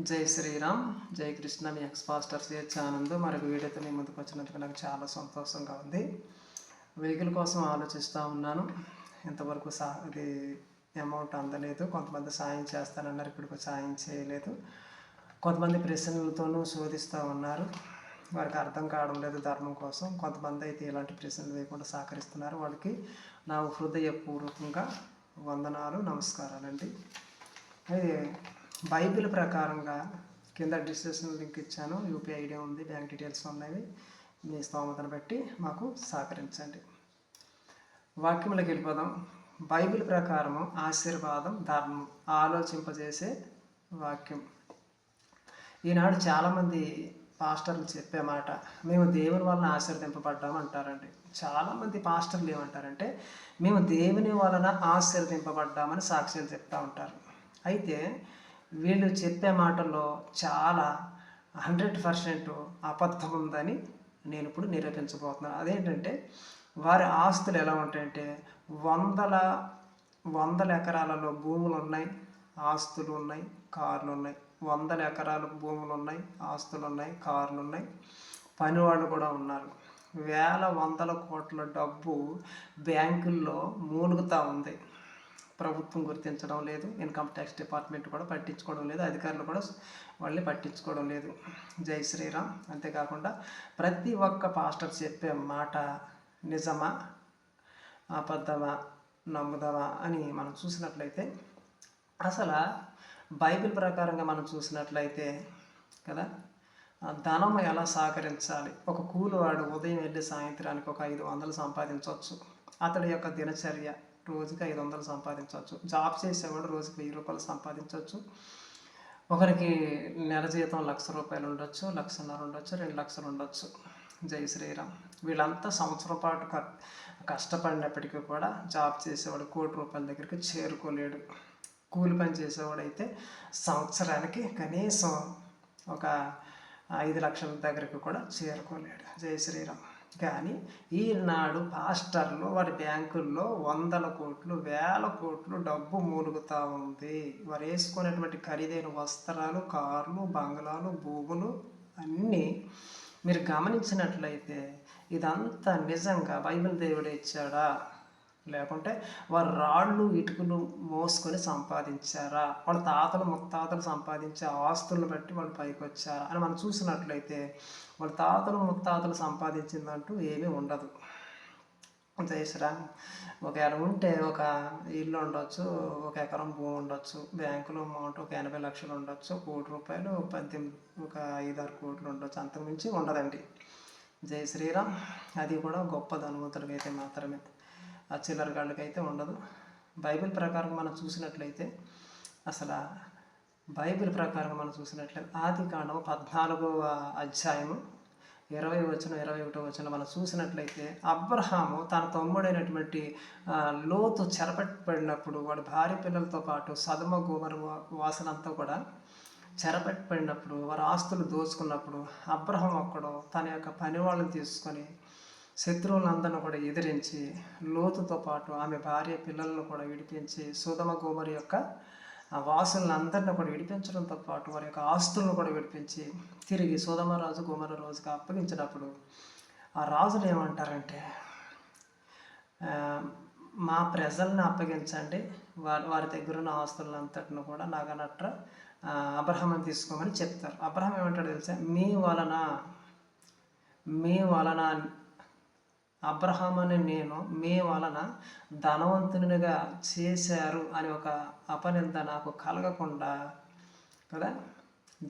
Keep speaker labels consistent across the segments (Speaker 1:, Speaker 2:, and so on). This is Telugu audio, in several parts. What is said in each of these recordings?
Speaker 1: జై శ్రీరామ్ జై కృష్ణ మీ ఎక్స్ పాస్టర్ సిహెచ్ ఆనంద్ మరొక వీడియోతో మీ ముందుకు వచ్చినందుకు నాకు చాలా సంతోషంగా ఉంది. వెహికల్ కోసం ఆలోచిస్తూ ఉన్నాను. ఇంతవరకు సా ఇది అమౌంట్ అందలేదు. కొంతమంది సాయం చేస్తానన్నారు ఇప్పటికి సాయం చేయలేదు. కొంతమంది ప్రశ్నలతోనూ శోధిస్తూ ఉన్నారు. వారికి అర్థం కావడం లేదు ధర్మం కోసం. కొంతమంది అయితే ఇలాంటి ప్రశ్నలు వేయకుండా సహకరిస్తున్నారు. వాళ్ళకి నా హృదయపూర్వకంగా వందనాలు నమస్కారాలండి. అయితే బైబిల్ ప్రకారంగా కింద డిస్క్రిప్షన్ లింక్ ఇచ్చాను. యూపీఐ ఐడి ఉంది బ్యాంక్ డీటెయిల్స్ ఉన్నాయి. మీ స్తోమతను బట్టి మాకు సహకరించండి. వాక్యములకు వెళ్ళిపోదాం. బైబిల్ ప్రకారము ఆశీర్వాదం ధర్మం ఆలోచింపజేసే వాక్యం. ఈనాడు చాలామంది పాస్టర్లు చెప్పే మాట మేము దేవుని వలన ఆశీర్దింపబడ్డాము అంటారండి. చాలామంది పాస్టర్లు ఏమంటారంటే మేము దేవుని వలన ఆశీర్దింపబడ్డామని సాక్ష్యాలు చెప్తూ ఉంటారు. అయితే వీళ్ళు చెప్పే మాటల్లో చాలా హండ్రెడ్ పర్సెంట్ అబద్ధం ఉందని నేను ఇప్పుడు నిరూపించబోతున్నాను. అదేంటంటే వారి ఆస్తులు ఎలా ఉంటాయంటే వందల వందల ఎకరాలలో భూములు ఉన్నాయి ఆస్తులు ఉన్నాయి కార్లు ఉన్నాయి. వందల ఎకరాల భూములు ఉన్నాయి ఆస్తులు ఉన్నాయి కార్లు ఉన్నాయి. పనివాళ్ళు కూడా ఉన్నారు. వేల వందల కోట్ల డబ్బు బ్యాంకుల్లో మూలుగుతూ ఉంది. ప్రభుత్వం గుర్తించడం లేదు. ఇన్కమ్ ట్యాక్స్ డిపార్ట్మెంట్ కూడా పట్టించుకోవడం లేదు. అధికారులు కూడా వాళ్ళని పట్టించుకోవడం లేదు. జై శ్రీరామ్. అంతేకాకుండా ప్రతి ఒక్క పాస్టర్ చెప్పే మాట నిజమా? అబద్ధమా? నమ్ముదామా? అని మనం చూసినట్లయితే అసలు బైబిల్ ప్రకారంగా మనం చూసినట్లయితే కదా ధనం ఎలా సహకరించాలి? ఒక కూలివాడు ఉదయం వెళ్ళి సాయంత్రానికి ఒక ఐదు వందలు సంపాదించవచ్చు. అతడి యొక్క దినచర్య రోజుకి ఐదు వందలు సంపాదించవచ్చు. జాబ్ చేసేవాడు రోజుకి వెయ్యి రూపాయలు సంపాదించవచ్చు. ఒకరికి నెల జీతం లక్ష రూపాయలు ఉండొచ్చు లక్షన్నర ఉండొచ్చు రెండు లక్షలు ఉండొచ్చు. జై శ్రీరామ్. వీళ్ళంతా సంవత్సరం పాటు క కష్టపడినప్పటికీ కూడా జాబ్ చేసేవాడు కోటి రూపాయల దగ్గరికి చేరుకోలేడు. కూలి పని చేసేవాడు అయితే సంవత్సరానికి కనీసం ఒక ఐదు లక్షల దగ్గరికి కూడా చేరుకోలేడు. జై శ్రీరామ్. కానీ ఈనాడు పాస్టర్లు వారి బ్యాంకుల్లో వందల కోట్లు వేల కోట్లు డబ్బు మూలుగుతూ ఉంది. వారు వేసుకునేటువంటి ఖరీదైన వస్త్రాలు కార్లు బంగ్లాలు భూములు అన్నీ మీరు గమనించినట్లయితే ఇదంతా నిజంగా బైబిల్ దేవుడు ఇచ్చాడా? లేకుంటే వారు రాళ్ళు ఇటుకలు మోసుకొని సంపాదించారా? వాళ్ళ తాతలు ముత్తాతలు సంపాదించే ఆస్తులను బట్టి వాళ్ళు పైకి వచ్చారా అని మనం చూసినట్లయితే వాళ్ళ తాతలు ముత్తాతలు సంపాదించిందంటూ ఏమీ ఉండదు. జయశ్రామ్ ఒకవేళ ఉంటే ఒక ఇల్లు ఉండొచ్చు ఒక ఎకరం భూమి ఉండొచ్చు బ్యాంకులో అమౌంట్ ఒక ఎనభై లక్షలు ఉండొచ్చు కోటి రూపాయలు పద్దెనిమిది ఒక ఐదారు కోట్లు ఉండొచ్చు. అంతకుమించి ఉండదండి. జై శ్రీరామ్. అది కూడా గొప్ప ధనవంతుడికి అయితే మాత్రమే. ఆ చిల్లరగాళ్ళకైతే ఉండదు. బైబిల్ ప్రకారం మనం చూసినట్లయితే అసలు బైబిల్ ప్రకారం మనం చూసినట్లయితే ఆది కాండం పద్నాలుగవ అధ్యాయము ఇరవై వచ్చిన ఇరవై ఒకటో వచ్చిన మనం చూసినట్లయితే అబ్రహాము తన తమ్ముడైనటువంటి లోతు చెరపట్టబడినప్పుడు వాడి భార్య పిల్లలతో పాటు సదమ గోమర వాసనంతా కూడా చెరపట్టబడినప్పుడు వారి ఆస్తులు దోచుకున్నప్పుడు అబ్రహం ఒక్కడు తన యొక్క పని వాళ్ళని తీసుకొని శత్రువులందరిని కూడా ఎదిరించి లోతుతో పాటు ఆమె భార్య పిల్లలను కూడా విడిపించి సుధమ గోమరి యొక్క ఆ వాసులను అందరిని కూడా విడిపించడంతో పాటు వారి యొక్క ఆస్తులను కూడా విడిపించి తిరిగి సుధమరాజు గోమర రోజుకి అప్పగించినప్పుడు ఆ రాజులు ఏమంటారంటే మా ప్రజల్ని అప్పగించండి. వారి వారి దగ్గర ఉన్న ఆస్తులను అంతటిని కూడా నాగనట్ర అబ్రహం తీసుకోమని చెప్తారు. అబ్రహం ఏమంటాడు తెలుసా? మీ వలన మీ వలన అబ్రహాం అని నేను మీ వలన ధనవంతునిగా చేశారు అని ఒక అపనింద నాకు కలగకుండా కదా?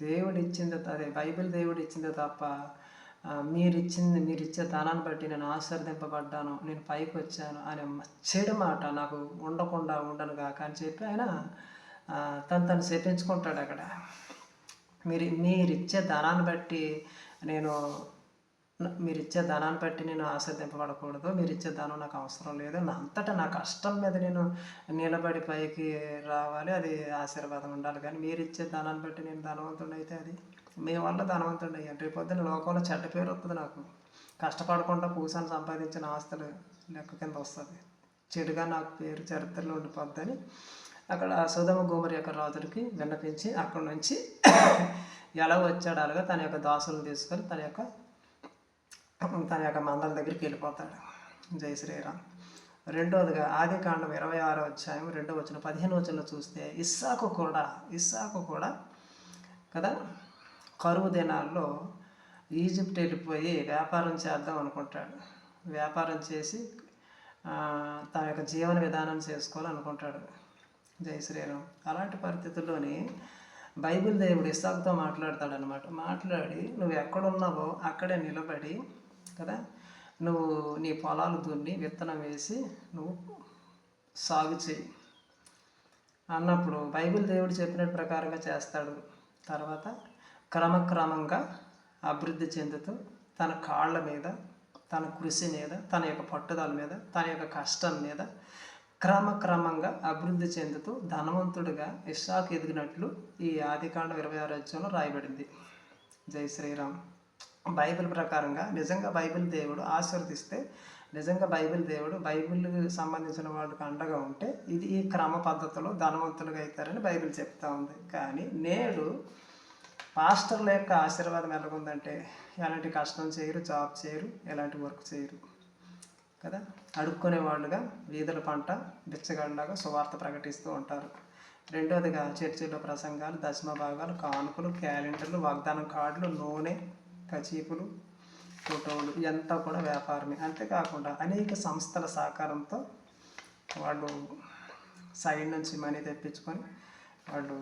Speaker 1: దేవుడు ఇచ్చింది అదే బైబిల్ దేవుడు ఇచ్చింది తప్ప మీరిచ్చింది మీరు ఇచ్చింది మీరు ఇచ్చే ధనాన్ని బట్టి నేను ఆశీర్దింపబడ్డాను నేను పైకి వచ్చాను అనే చెడు మాట నాకు ఉండకుండా ఉండను కాక అని చెప్పి ఆయన తను తను చెప్పించుకుంటాడు అక్కడ. మీరు మీరు ఇచ్చే ధనాన్ని బట్టి నేను మీరు ఇచ్చే ధనాన్ని బట్టి నేను ఆశ్రదింపబడకూడదు మీరు ఇచ్చే ధనం నాకు అవసరం లేదు నా అంతటా నా కష్టం మీద నేను నిలబడి పైకి రావాలి అది ఆశీర్వాదం ఉండాలి. కానీ మీరు ఇచ్చే ధనాన్ని బట్టి నేను ధనవంతుడు అయితే అది మీ వల్ల ధనవంతుడు అయ్యాను. రేపొద్దున లోకంలో చెడ్డ పేరు వస్తుంది నాకు. కష్టపడకుండా పూసాన్ని సంపాదించిన ఆస్తులు లెక్క కింద వస్తుంది. చెడుగా నాకు పేరు చరిత్రలో ఉండిపోద్దని అక్కడ సుధమ గోమరి యొక్క రాజులకి విన్నపించి అక్కడ నుంచి ఎలా వచ్చాడు అలాగా తన యొక్క దాసులను తీసుకొని తన యొక్క తన యొక్క మందల దగ్గరికి వెళ్ళిపోతాడు. జై శ్రీరామ్. రెండోదిగా ఆది కాండం ఇరవై ఆరో అధ్యాయం రెండో వచ్చిన పదిహేను వచనంలో చూస్తే ఇస్సాకు కూడా ఇస్సాకు కూడా కదా కరువు దినాల్లో ఈజిప్ట్ వెళ్ళిపోయి వ్యాపారం చేద్దాం అనుకుంటాడు. వ్యాపారం చేసి తన యొక్క జీవన విధానం చేసుకోవాలనుకుంటాడు జై శ్రీరామ్. అలాంటి పరిస్థితుల్లోని బైబిల్ దేవుడు ఇస్సాకుతో మాట్లాడతాడనమాట మాట్లాడి నువ్వు ఎక్కడున్నావో అక్కడే నిలబడి కదా? నువ్వు నీ పొలాలు దున్ని విత్తనం వేసి నువ్వు సాగు చేయి అన్నప్పుడు బైబిల్ దేవుడు చెప్పినట్టు ప్రకారంగా చేస్తాడు. తర్వాత క్రమక్రమంగా అభివృద్ధి చెందుతూ తన కాళ్ళ మీద తన కృషి మీద తన యొక్క పట్టుదల మీద తన యొక్క కష్టం మీద క్రమక్రమంగా అభివృద్ధి చెందుతూ ధనవంతుడిగా ఇషాకు ఎదిగినట్లు ఈ ఆదికాండం ఇరవై ఆరు రాయబడింది. జై శ్రీరామ్. బైబిల్ ప్రకారంగా నిజంగా బైబిల్ దేవుడు ఆశీర్వదిస్తే నిజంగా బైబిల్ దేవుడు బైబిల్ సంబంధించిన వాళ్ళకి అండగా ఉంటే ఇది ఈ క్రమ పద్ధతిలో ధనవంతులుగా అవుతారని బైబిల్ చెప్తా ఉంది. కానీ నేడు పాస్టర్ల యొక్క ఆశీర్వాదం ఎలాగుందంటే ఎలాంటి కష్టం చేయరు జాబ్ చేయరు ఎలాంటి వర్క్ చేయరు కదా? అడుక్కునే వాళ్ళుగా వీధుల పంట బిచ్చగాళ్ళలాగా సువార్త ప్రకటిస్తూ ఉంటారు. రెండోదిగా చర్చిలో ప్రసంగాలు దశమ భాగాలు కానుకలు క్యాలెండర్లు వాగ్దానం కార్డులు నూనె కచీపులు ఫోటోలు ఇదంతా కూడా వ్యాపారమే. అంతేకాకుండా అనేక సంస్థల సహకారంతో వాళ్ళు సైడ్ నుంచి మనీ తెప్పించుకొని వాళ్ళు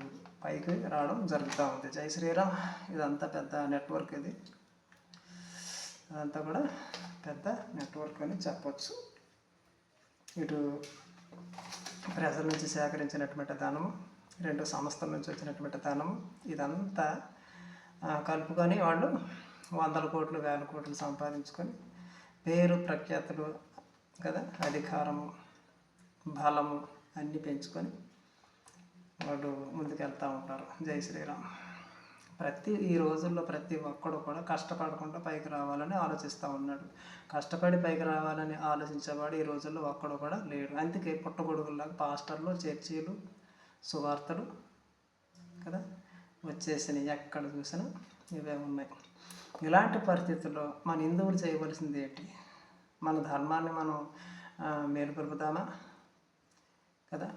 Speaker 1: పైకి రావడం జరుగుతూ ఉంది. జై శ్రీరామ్. ఇదంతా పెద్ద నెట్వర్క్ ఇది. అదంతా కూడా పెద్ద నెట్వర్క్ అని చెప్పచ్చు. ఇటు ప్రజల నుంచి సేకరించినటువంటి ధనము రెండు సంస్థల నుంచి వచ్చినటువంటి ధనము ఇదంతా కలుపుకొని వాళ్ళు వందల కోట్లు వేల కోట్లు సంపాదించుకొని పేరు ప్రఖ్యాతులు కదా అధికారము బలము అన్నీ పెంచుకొని వాళ్ళు ముందుకెళ్తూ ఉంటారు. జై శ్రీరామ్. ప్రతి ఈ రోజుల్లో ప్రతి ఒక్కడు కూడా కష్టపడకుండా పైకి రావాలని ఆలోచిస్తూ ఉన్నాడు. కష్టపడి పైకి రావాలని ఆలోచించేవాడు ఈ రోజుల్లో ఒక్కడు కూడా లేడు. అందుకే పుట్టగొడుగుల్లాగా పాస్టర్లు చర్చీలు సువార్తలు కదా వచ్చేసినాయి. ఎక్కడ చూసినా ఇవే ఉన్నాయి. ఇలాంటి పరిస్థితుల్లో మన హిందువులు చేయవలసింది ఏంటి? మన ధర్మాన్ని మనం ఆ, మేలుకొల్పుతామా కదా?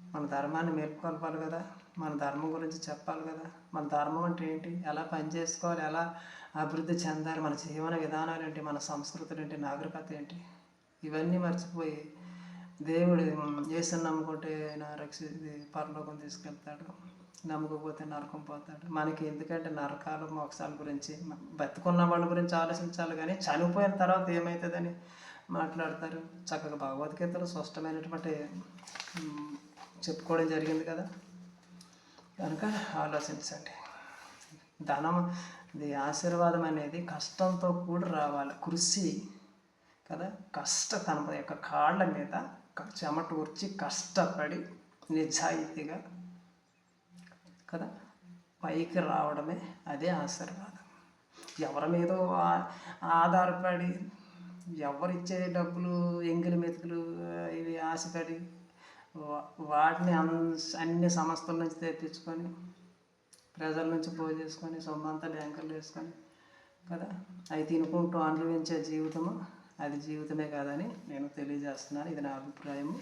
Speaker 1: మన ధర్మాన్ని మేలుకొల్పాలి కదా? మన ధర్మం గురించి చెప్పాలి కదా? మన ధర్మం అంటే ఏంటి? ఎలా పని చేసుకోవాలి? ఎలా అభివృద్ధి చెందాలి? మన జీవన విధానాలు ఏంటి? మన సంస్కృతులు ఏంటి? నాగరికత ఏంటి? ఇవన్నీ మర్చిపోయి దేవుడు యేసుని నమ్ముకుంటే ఆయన రక్షి పరలోకం తీసుకెళ్తాడు. నమ్మకపోతే నరకం పోతాడు. మనకి ఎందుకంటే నరకాలు మోక్షాల గురించి బతుకున్న వాళ్ళ గురించి ఆలోచించాలి కానీ చనిపోయిన తర్వాత ఏమవుతుందని మాట్లాడతారు. చక్కగా భగవద్గీతలో స్పష్టమైనటువంటి చెప్పుకోవడం జరిగింది కదా. కనుక ఆలోచించండి. ధనం ఇది ఆశీర్వాదం అనేది కష్టంతో కూడా రావాలి. కృషి కదా. కష్ట తన యొక్క కాళ్ళ మీద చెమట ఊర్చి కష్టపడి నిజాయితీగా కదా పైకి రావడమే అదే ఆశీర్వాదం. ఎవరి మీద ఆధారపడి ఎవరిచ్చే డబ్బులు ఎంగిలి మెతుకులు ఇవి ఆశపడి వా- వాటిని అన్ అన్ని సంస్థల నుంచి తెప్పించుకొని ప్రజల నుంచి పోగు చేసుకొని సొమ్మంతా బ్యాంకులు వేసుకొని కదా? అవి తినుకుంటూ అనుభవించే జీవితము అది జీవితమే కాదని నేను తెలియజేస్తున్నాను. ఇది నా అభిప్రాయము.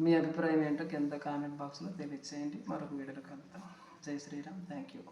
Speaker 1: మీ అభిప్రాయం ఏంటో కింద కామెంట్ బాక్స్లో తెలియచేయండి. మరొక వీడియోలో కలుద్దాం. జై శ్రీరామ్ థ్యాంక్ యూ